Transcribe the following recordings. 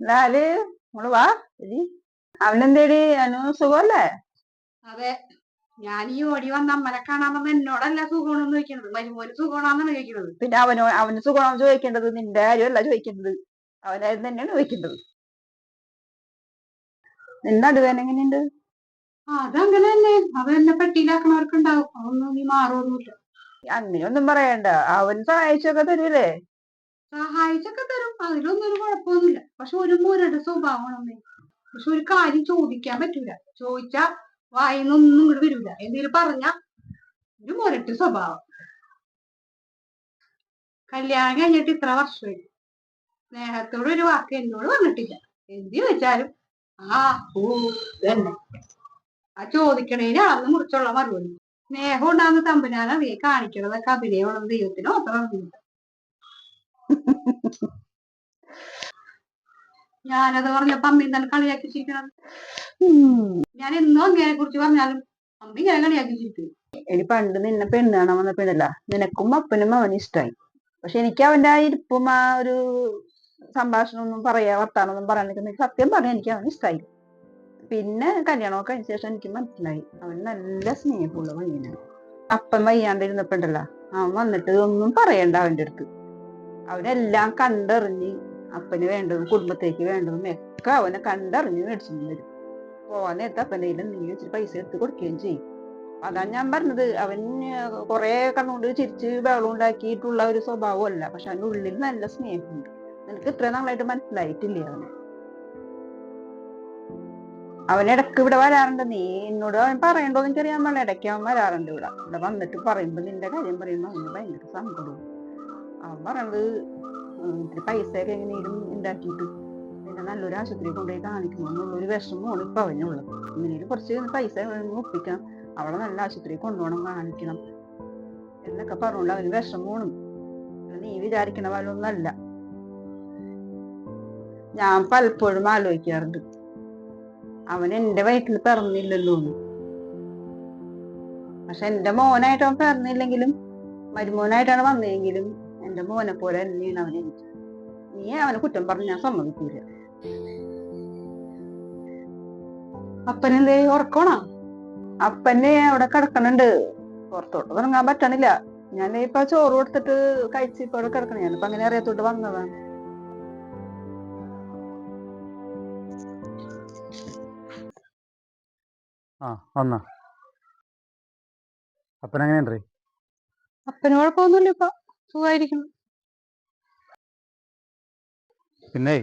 ലാൽ നമ്മൾ വാ എടി. അവനെന്തേടി? അനു സുഖമല്ലേ അതെ. ഞാൻ ഈ ഓടി വന്ന അമ്മനെ കാണാൻ വന്ന എന്നോടല്ല സുഖമാണെന്ന് ചോദിക്കണത്. മരുമോന് സുഖമാണെന്നാണ് ചോദിക്കണത്. പിന്നെ അവനോ അവന് സുഖമാണെന്ന് ചോദിക്കേണ്ടത് നിന്റെ കാര്യമല്ല ചോദിക്കേണ്ടത്. അവനായിരുന്നു തന്നെയാണ് ചോദിക്കേണ്ടത്. നിന്റെ നടുവേന എങ്ങനെയുണ്ട്? അതങ്ങനെ തന്നെ. അത് എന്നെ പെട്ടിയിലാക്കണവർക്ക് ഉണ്ടാവും അതൊന്നും നീ മാറൊന്നുമില്ല. അങ്ങനെയൊന്നും പറയണ്ട. അവൻ സഹായിച്ചൊക്കെ തരൂലേ? സഹായിച്ചൊക്കെ തരും. അതിലൊന്നും ഒരു കുഴപ്പമൊന്നുമില്ല. പക്ഷെ ഒരു മുരടെ മുരട് സ്വഭാവമാണെന്നേ പക്ഷെ ഒരു കാര്യം ചോദിക്കാൻ പറ്റൂല. ചോദിച്ചാ വായിന്നൊന്നും ഇങ്ങോട്ട് വരൂല. എന്തെങ്കിലും പറഞ്ഞ ഒരു മുരട്ട് സ്വഭാവം. കല്യാണം കഴിഞ്ഞിട്ട് ഇത്ര വർഷമായി സ്നേഹത്തോട് ഒരു വാക്ക് എന്നോട് പറഞ്ഞിട്ടില്ല എന്ത് ചോദിച്ചാലും ആ ഓ തന്നെ ആ ചോദിക്കണേന് അളന്ന് മുറിച്ചുള്ള മറുപടി. സ്നേഹം ഉണ്ടാകുന്ന തമ്പുരാനെ നീ കാണിക്കണതൊക്കെ അഭിനയമുള്ള ദൈവത്തിന് മാത്രം ഞാനത് പറഞ്ഞപ്പോ അമ്മ ഇന്നലെ കളിയാക്കി ചിരിക്കണത്. ഞാൻ എന്നും അങ്ങനെ കുറിച്ച് പറഞ്ഞാലും അമ്മ ഇങ്ങനെ കളിയാക്കി ചിരിക്കും. എടി പണ്ട് നിന്നെ പെണ്ണ് കാണാൻ വന്ന പെണ്ണല്ല നിനക്കും അപ്പനും അവന് ഇഷ്ടമായി പക്ഷെ എനിക്ക് അവന്റെ ആ ഇരിപ്പും ആ ഒരു സംഭാഷണം ഒന്നും പറയാ വർത്താനൊന്നും പറയാൻ നിൽക്കുന്ന സത്യം പറഞ്ഞാൽ എനിക്ക് അവന് ഇഷ്ടമായി പിന്നെ കല്യാണമൊക്കെ കഴിഞ്ഞ ശേഷം എനിക്ക് മനസ്സിലായി അവൻ നല്ല സ്നേഹമുള്ള പയ്യനാണ്. അപ്പൻ വയ്യാണ്ടിരുന്നപ്പോണ്ടല്ല അവൻ വന്നിട്ട് ഒന്നും പറയണ്ട അവന്റെ അടുത്ത്. അവനെല്ലാം കണ്ടറിഞ്ഞ് അപ്പന് വേണ്ടതും കുടുംബത്തേക്ക് വേണ്ടതും ഒക്കെ അവനെ കണ്ടറിഞ്ഞ് മേടിച്ചു വരും. പോവാൻ നേരത്തെ അപ്പന്റെ നീ വെച്ചിട്ട് പൈസ എടുത്ത് കൊടുക്കുകയും ചെയ്യും. അതാണ് ഞാൻ പറഞ്ഞത്. അവൻ കുറെ കണ്ണുകൊണ്ട് ചിരിച്ച് ബഹളം ഉണ്ടാക്കിയിട്ടുള്ള ഒരു സ്വഭാവമല്ല പക്ഷെ അവന്റെ ഉള്ളിൽ നല്ല സ്നേഹമുണ്ട്. നിനക്ക് ഇത്ര നാളായിട്ട് മനസ്സിലായിട്ടില്ലേ അവന്? അവനിടക്ക് ഇവിടെ വരാറുണ്ട്. നീ എന്നോട് അവൻ പറയണ്ടോന്ന് എനിക്കറിയാൻ പാടില്ല. ഇടയ്ക്ക് അവൻ വരാറുണ്ട് ഇവിടെ. ഇവിടെ വന്നിട്ട് പറയുമ്പോ നിന്റെ കാര്യം പറയുമ്പോ അവന് ഭയങ്കര സങ്കടവും അവൻ പറഞ്ഞത് ഇത്തിരി പൈസയൊക്കെ എങ്ങനെയും ഉണ്ടാക്കിയിട്ട് പിന്നെ നല്ലൊരു ആശുപത്രി കൊണ്ടുപോയി കാണിക്കണം എന്നുള്ളൊരു വിഷമമാണ് ഇപ്പൊ അവനുള്ളത്. ഇങ്ങനെയും കുറച്ച് പൈസ ഒപ്പിക്കണം അവളെ നല്ല ആശുപത്രി കൊണ്ടുപോകണം കാണിക്കണം എന്നൊക്കെ പറഞ്ഞോണ്ട് അവന് വിഷമമാണ്. നീ വിചാരിക്കണ പോലെ ഒന്നല്ല ഞാൻ പലപ്പോഴും ആലോചിക്കാറുണ്ട്. അവൻ എന്റെ വയറ്റിൽ പിറന്നില്ലല്ലോ എന്ന്. പക്ഷെ എന്റെ മോനായിട്ട് അവൻ പിറന്നില്ലെങ്കിലും മരുമോനായിട്ടാണ് വന്നതെങ്കിലും എന്റെ മോനെ പോലെ തന്നെയാണ് അവനെ നീ അവനെ കുറ്റം പറഞ്ഞ് ഞാൻ സമ്മതിക്കൂല. അപ്പനെന്തേ ഉറക്കണോ അപ്പനെ അവിടെ കിടക്കണുണ്ട് പുറത്തോട്ട് ഇറങ്ങാൻ പറ്റണില്ല. ഞാൻ ഇപ്പൊ ചോറ് കൊടുത്തിട്ട് കഴിച്ച് ഇപ്പൊ അവിടെ കിടക്കണ. ഞാനിപ്പോ അങ്ങനെ അറിയാത്തോട്ട് വന്നതാണ് ആ വന്ന. അപ്പന് കുഴപ്പമൊന്നുമില്ല ഇപ്പൊ. സുഖമായിരിക്കുന്നു. പിന്നെ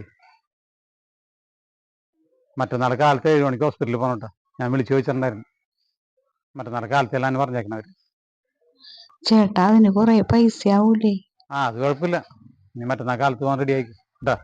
മറ്റന്നാൾ കാലത്ത് ഏഴ് മണിക്ക് ഹോസ്പിറ്റലിൽ പോകണോട്ടോ ഞാൻ വിളിച്ചു ചോദിച്ചിട്ടുണ്ടായിരുന്നു. മറ്റന്നാൾ കാലത്ത് എല്ലാം പറഞ്ഞേക്കണവര്. ചേട്ടാ അതിന് കൊറേ പൈസ ആവൂലേ ആ അത് കുഴപ്പമില്ല. നീ മറ്റന്നാൾ കാലത്ത് പോകാൻ റെഡി ആയിക്കോട്ടാ കേട്ടാ